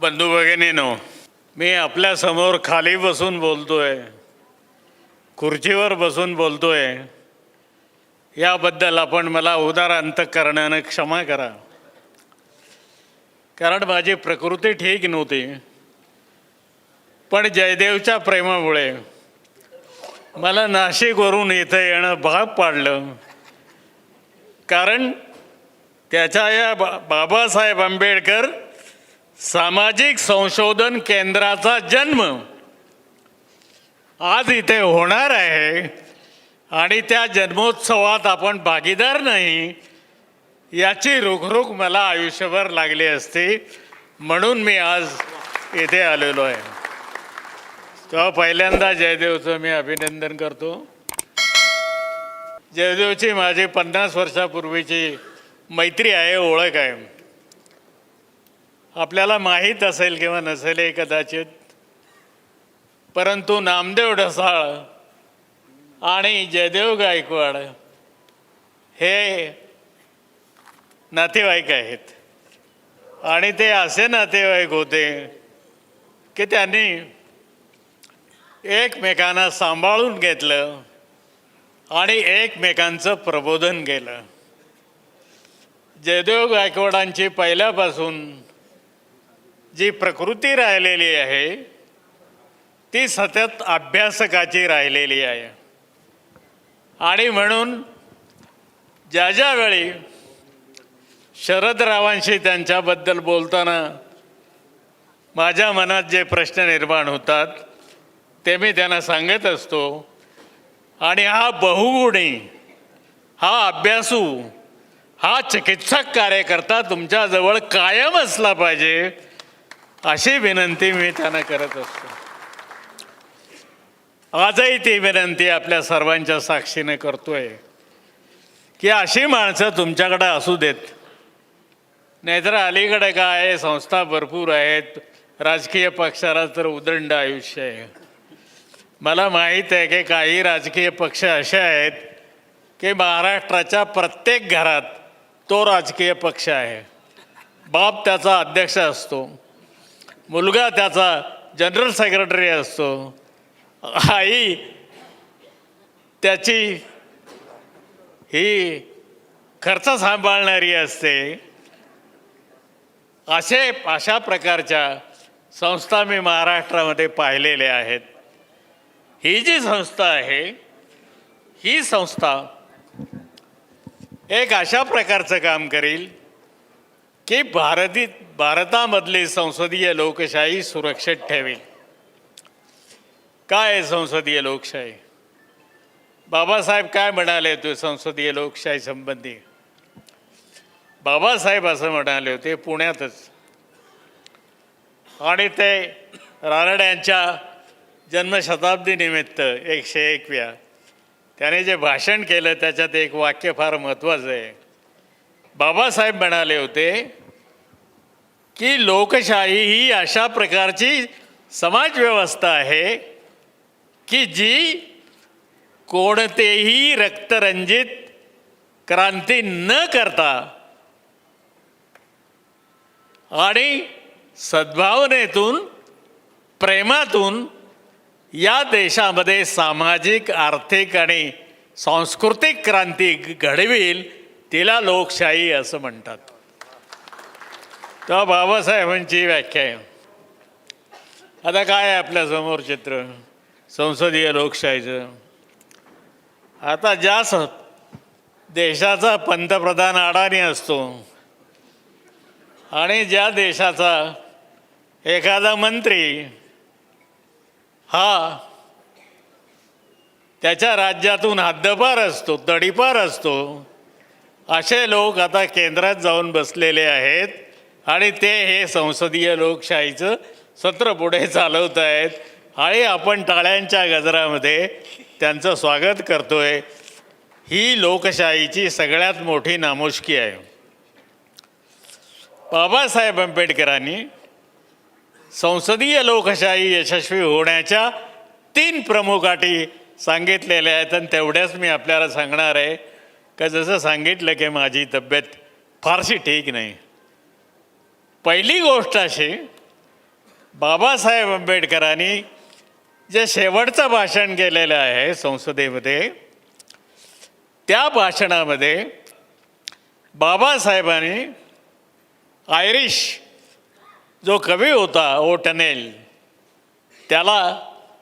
बंधू भगिनीनो मी आपल्यासमोर खाली बसून बोलतोय खुर्चीवर बसून बोलतोय. याबद्दल आपण मला उदार अंतकरणानं क्षमा करा. कारण माझी प्रकृती ठीक नव्हती. पण जयदेवच्या प्रेमामुळे मला नाशिकवरून इथं येणं भाग पाडलं. कारण त्याच्या या बा बाबासाहेब आंबेडकर सामाजिक संशोधन केंद्राचा जन्म आज इथे होणार आहे आणि त्या जन्मोत्सवात आपण भागीदार नाही याची रुखरुख मला आयुष्यभर लागली असती म्हणून मी आज इथे आलेलो आहे. तेव्हा पहिल्यांदा जयदेवचं मी अभिनंदन करतो. जयदेवची माझी पन्नास वर्षापूर्वीची मैत्री आहे ओळख आहे. आपल्याला माहीत असेल किंवा नसेल हे कदाचित. परंतु नामदेव ढसाळ आणि जयदेव गायकवाड हे नातेवाईक आहेत. आणि ते असे नातेवाईक होते की त्यांनी एकमेकांना सांभाळून घेतलं आणि एकमेकांचं प्रबोधन केलं. जयदेव गायकवाडांची पहिल्यापासून जी प्रकृती राहिलेली आहे ती सतत अभ्यासकाची राहिलेली आहे. आणि म्हणून ज्या ज्यावेळी शरदरावांशी त्यांच्याबद्दल बोलताना माझ्या मनात जे प्रश्न निर्माण होतात ते मी त्यांना सांगत असतो. आणि हा बहुगुणी हा अभ्यासू हा चिकित्सक कार्यकर्ता तुमच्याजवळ कायम असला पाहिजे अशी विनंती मी त्यांना करत असतो. आजही ती विनंती आपल्या सर्वांच्या साक्षीने करतोय की अशी माणसं तुमच्याकडे असू देत. नाहीतर अलीकडे काय आहे संस्था भरपूर आहेत राजकीय पक्षाला तर उदंड आयुष्य आहे. मला माहीत आहे की काही राजकीय पक्ष असे आहेत की महाराष्ट्राच्या प्रत्येक घरात तो राजकीय पक्ष आहे. बाप त्याचा अध्यक्ष असतो. मुलगा त्याचा जनरल सेक्रेटरी असतो. आई त्याची ही खर्च सांभाळणारी असते. असे अशा प्रकारच्या संस्था मी महाराष्ट्रामध्ये पाहिलेल्या आहेत. ही जी संस्था आहे ही संस्था एक अशा प्रकारचं काम करील की भारती भारतामधली संसदीय लोकशाही सुरक्षित ठेवेल काय आहे संसदीय लोकशाही? बाबासाहेब काय म्हणाले होते संसदीय लोकशाही संबंधी? बाबासाहेब असं म्हणाले होते पुण्यातच. आणि ते रानड्यांच्या जन्मशताब्दी निमित्त एकशे एकव्या त्याने जे भाषण केलं त्याच्यात एक वाक्य फार महत्त्वाचं आहे. बाबासाहेब म्हणाले होते की लोकशाही ही अशा प्रकारची समाजव्यवस्था आहे की जी कोणतेही रक्तरंजित क्रांती न करता आणि सद्भावनेतून प्रेमातून या देशामध्ये सामाजिक आर्थिक आणि सांस्कृतिक क्रांती घडवील. तिला लोकशाही असं म्हणतात. तेव्हा बाबासाहेबांची व्याख्या आहे. आता काय आहे आपल्यासमोर चित्र? संसदीय लोकशाहीचं. आता ज्या स देशाचा पंतप्रधान अडाणी असतो आणि ज्या देशाचा एखादा मंत्री हा त्याच्या राज्यातून हद्दपार असतो तडीपार असतो असे लोक आता केंद्रात जाऊन बसलेले आहेत आणि ते हे संसदीय लोकशाहीचं सत्र पुढे चालवत आहेत. आणि आपण टाळ्यांच्या गजरामध्ये त्यांचं स्वागत करतोय. ही लोकशाहीची सगळ्यात मोठी नामुष्की आहे. बाबासाहेब आंबेडकरांनी संसदीय लोकशाही यशस्वी होण्याच्या तीन प्रमुख अटी सांगितलेल्या आहेत आणि तेवढ्याच मी आपल्याला सांगणार आहे. का जसं सांगितलं की माझी तब्येत फारशी ठीक नाही. पहिली गोष्ट अशी बाबासाहेब आंबेडकरांनी जे शेवटचं भाषण केलेलं आहे संसदेमध्ये त्या भाषणामध्ये बाबासाहेबांनी आयरिश जो कवी होता ओ टनेल त्याला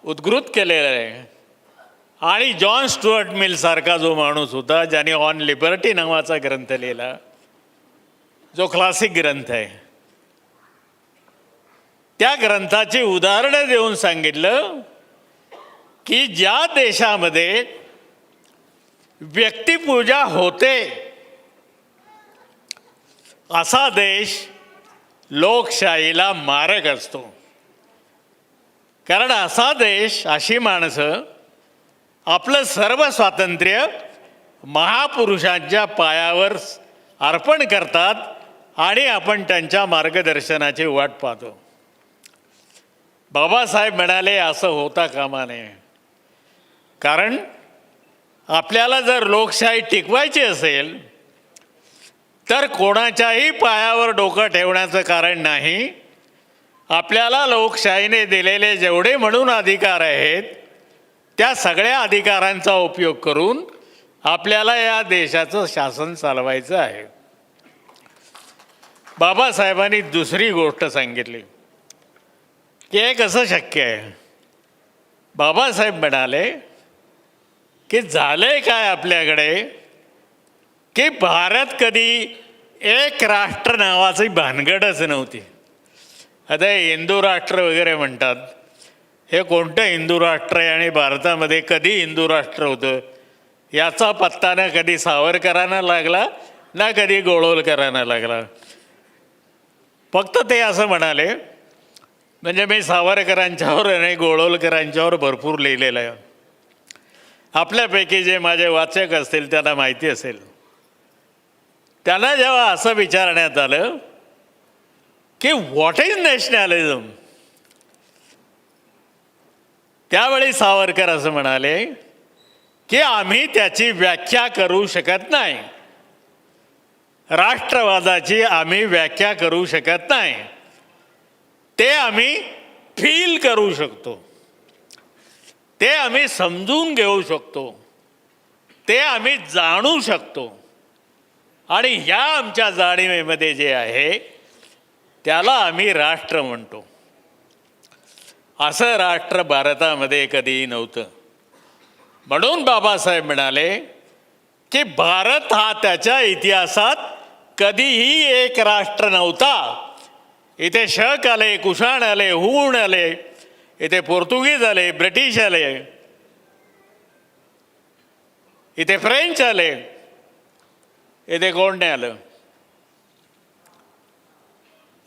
उद्गृत केलेलं आहे. आणि जॉन स्टुअर्ट मिल सारखा जो माणूस होता ज्याने ऑन लिबर्टी नावाचा ग्रंथ लिहिला. जो क्लासिक ग्रंथ आहे. त्या ग्रंथाची उदाहरणं देऊन सांगितलं की ज्या देशामध्ये व्यक्तिपूजा होते असा देश लोकशाहीला मारक असतो. कारण असा देश अशी माणसं आपलं सर्व स्वातंत्र्य महापुरुषांच्या पायावर अर्पण करतात आणि आपण त्यांच्या मार्गदर्शनाची वाट पाहतो. बाबासाहेब म्हणाले असं होता कामा नये. कारण आपल्याला जर लोकशाही टिकवायची असेल तर कोणाच्याही पायावर डोकं ठेवण्याचं कारण नाही. आपल्याला लोकशाहीने दिलेले जेवढे म्हणून अधिकार आहेत त्या सगळ्या अधिकारांचा उपयोग करून आपल्याला या देशाचं शासन चालवायचं आहे. बाबासाहेबांनी दुसरी गोष्ट सांगितली की हे कसं शक्य आहे? बाबासाहेब म्हणाले की झालंय काय आपल्याकडे? की भारत कधी एक राष्ट्र नावाची भानगडच नव्हती. आता हिंदू राष्ट्र वगैरे म्हणतात हे कोणतं हिंदू राष्ट्र आहे आणि भारतामध्ये कधी हिंदू राष्ट्र होतं? याचा पत्ता ना कधी सावरकरांना लागला ना कधी गोळवलकरांना लागला. फक्त ते असं म्हणाले म्हणजे मी सावरकरांच्यावर आणि गोळवलकरांच्यावर भरपूर लिहिलेलं आहे. आपल्यापैकी जे माझे वाचक असतील त्यांना माहिती असेल. त्यांना जेव्हा असं विचारण्यात आलं की व्हॉट इज नॅशनॅलिझम त्यावेळी सावरकर असं म्हणाले की आम्ही त्याची व्याख्या करू शकत नाही. राष्ट्रवादाची आम्ही व्याख्या करू शकत नाही. ते आम्ही फील करू शकतो. ते आम्ही समजून घेऊ शकतो. ते आम्ही जाणू शकतो. आणि ह्या आमच्या जाणीवेमध्ये जे आहे त्याला आम्ही राष्ट्र म्हणतो. असं राष्ट्र भारतामध्ये कधीही नव्हतं. म्हणून बाबासाहेब म्हणाले की भारत हा त्याच्या इतिहासात कधीही एक राष्ट्र नव्हता. इथे शक आले कुशाण आले हुण आले इथे पोर्तुगीज आले ब्रिटिश आले इथे फ्रेंच आले इथे कोण नाही आलं.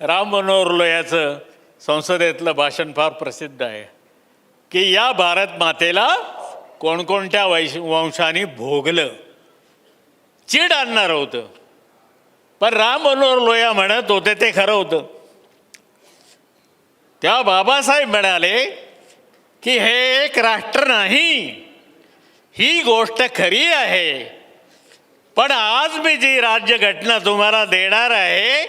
राम मनोहर लोह्याचं संसदेतलं भाषण फार प्रसिद्ध आहे. की या भारत मातेला कोणकोणत्या वैश वंशाने भोगलं. चीड आणणार होतं. पण राम मनोहर लोया म्हणत होते ते खरं होतं. तेव्हा बाबासाहेब म्हणाले की हे एक राष्ट्र नाही. ही गोष्ट खरी आहे. पण आज मी जी राज्यघटना तुम्हाला देणार आहे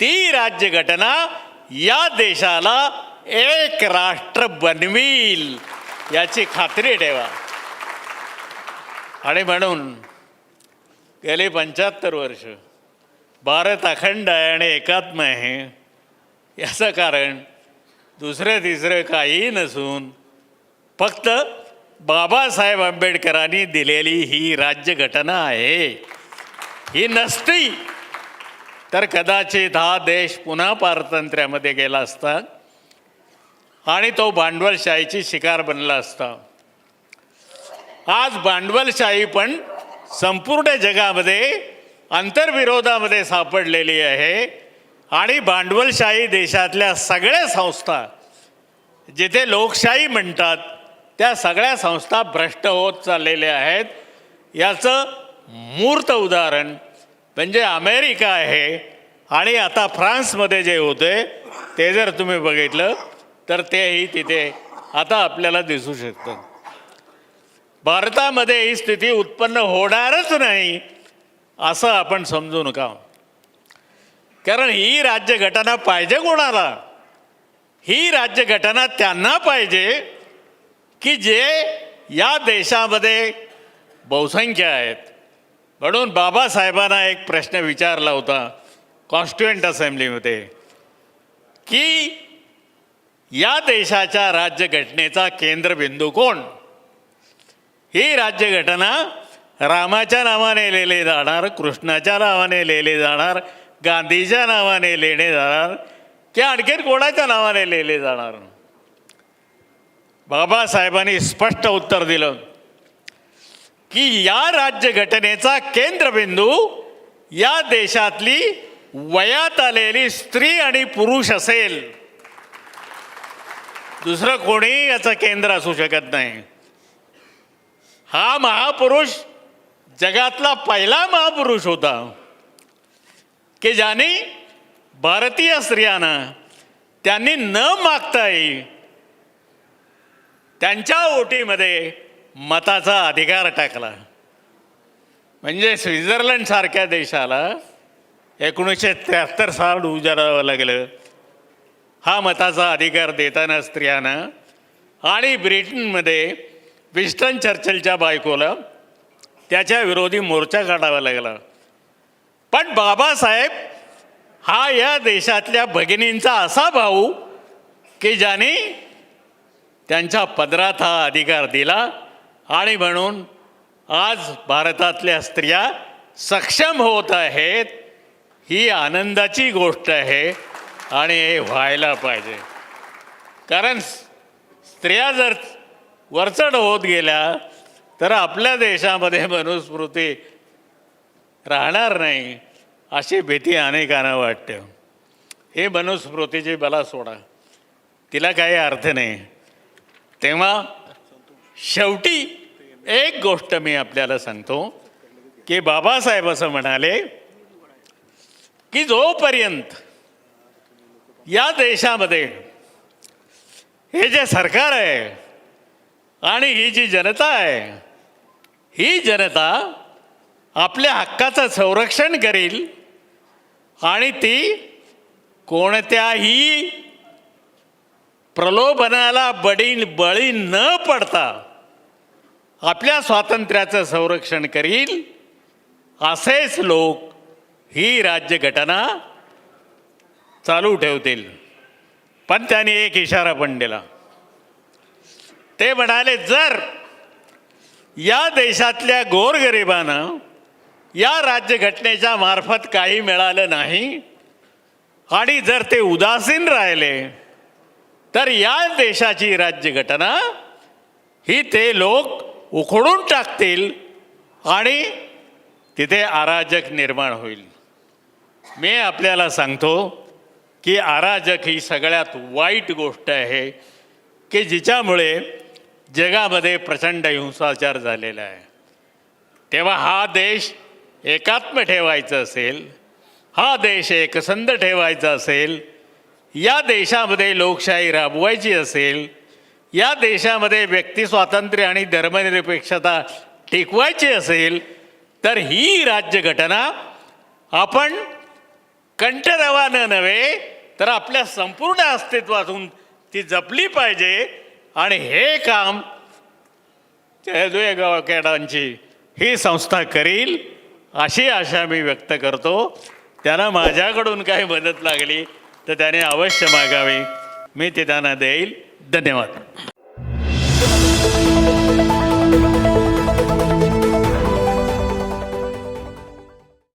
ती राज्यघटना या देशाला एक राष्ट्र बनवील याची खात्री ठेवा. आणि म्हणून गेली पंच्याहत्तर वर्ष भारत अखंड आहे आणि एकात्म आहे. याचं कारण दुसरं तिसरं काही नसून फक्त बाबासाहेब आंबेडकरांनी दिलेली ही राज्यघटना आहे. ही नसती. तर कदाचित हा देश पुन्हा पारतंत्र्यामध्ये गेला असता आणि तो भांडवलशाहीची शिकार बनला असता. आज भांडवलशाही पण संपूर्ण जगामध्ये आंतरविरोधामध्ये सापडलेली आहे आणि भांडवलशाही देशातल्या सगळ्या संस्था जिथे लोकशाही म्हणतात त्या सगळ्या संस्था भ्रष्ट होत चाललेल्या आहेत. याचं मूर्त उदाहरण म्हणजे अमेरिका आहे आणि आता फ्रान्समध्ये जे होते ते जर तुम्ही बघितलं तर तेही तिथे आता आपल्याला दिसू शकतं. भारतामध्ये ही स्थिती उत्पन्न होणारच नाही असं आपण समजू नका. कारण ही राज्यघटना पाहिजे कोणाला? ही राज्यघटना त्यांना पाहिजे की जे या देशामध्ये बहुसंख्य आहेत. म्हणून बाबासाहेबांना एक प्रश्न विचारला होता कॉन्स्टिट्युएंट असेंब्लीमध्ये की या देशाच्या राज्यघटनेचा केंद्रबिंदू कोण? ही राज्यघटना रामाच्या नावाने लिहिली जाणार कृष्णाच्या नावाने लिहिली जाणार गांधीच्या नावाने लिहिले जाणार की आणखीन कोणाच्या नावाने लिहिले जाणार? बाबासाहेबांनी स्पष्ट उत्तर दिलं. की या राज्यघटनेचा केंद्रबिंदू या देशातली वयात आलेली स्त्री आणि पुरुष असेल. दुसरं कोणी याचं केंद्र असू शकत नाही. हा महापुरुष जगातला पहिला महापुरुष होता. की ज्याने भारतीय स्त्रियांना त्यांनी न मागताही त्यांच्या ओटीमध्ये मताचा अधिकार टाकला. म्हणजे स्वित्झर्लंडसारख्या देशाला एकोणीसशे त्र्याहत्तर साल उजाडावं लागलं. हा मताचा अधिकार देताना स्त्रियांना आणि ब्रिटनमध्ये विस्टन चर्चलच्या बायकोला त्याच्या विरोधी मोर्चा काढावा लागला. पण बाबासाहेब हा या देशातल्या भगिनींचा असा भाऊ की ज्याने त्यांच्या पदरात हा अधिकार दिला आणि म्हणून आज भारतातल्या स्त्रिया सक्षम होत आहेत ही आनंदाची गोष्ट आहे आणि हे व्हायला पाहिजे. कारण स्त्रिया जर वरचढ होत गेल्या तर आपल्या देशामध्ये मनुस्मृती राहणार नाही अशी भीती अनेकांना वाटते. हे मनुस्मृतीची बला सोडा. तिला काही अर्थ नाही. तेव्हा शेवटी एक गोष्ट मी आपल्याला सांगतो की बाबासाहेब असं म्हणाले की जोपर्यंत या देशामध्ये हे जे सरकार आहे आणि ही जी जनता आहे ही जनता आपल्या हक्काचं संरक्षण करेल आणि ती कोणत्याही प्रलोभनाला बडी बळी न पडता आपल्या स्वातंत्र्याचं संरक्षण करील असेच लोक ही राज्यघटना चालू ठेवतील. पण त्यांनी एक इशारा पण दिला. ते म्हणाले जर या देशातल्या गोरगरिबांना या राज्यघटनेच्या मार्फत काही मिळालं नाही आणि जर ते उदासीन राहिले तर या देशाची राज्यघटना ही ते लोक उखडून टाकतील आणि तिथे अराजक निर्माण होईल. मी आपल्याला सांगतो की अराजक ही सगळ्यात वाईट गोष्ट आहे की जिच्यामुळे जगामध्ये प्रचंड हिंसाचार झालेला आहे. तेव्हा हा देश एकात्म ठेवायचा असेल हा देश एकसंध ठेवायचा असेल या देशामध्ये लोकशाही राबवायची असेल या देशामध्ये व्यक्ती स्वातंत्र्य आणि धर्मनिरपेक्षता टिकवायची असेल तर ही राज्यघटना आपण कंठरवानं नव्हे तर आपल्या संपूर्ण अस्तित्वातून ती जपली पाहिजे. आणि हे काम गावखेडांची ही संस्था करील अशी आशा मी व्यक्त करतो. त्यांना माझ्याकडून काही मदत लागली. तर त्याने अवश्य मागावी. मी ते त्यांना देईल. धन्यवाद.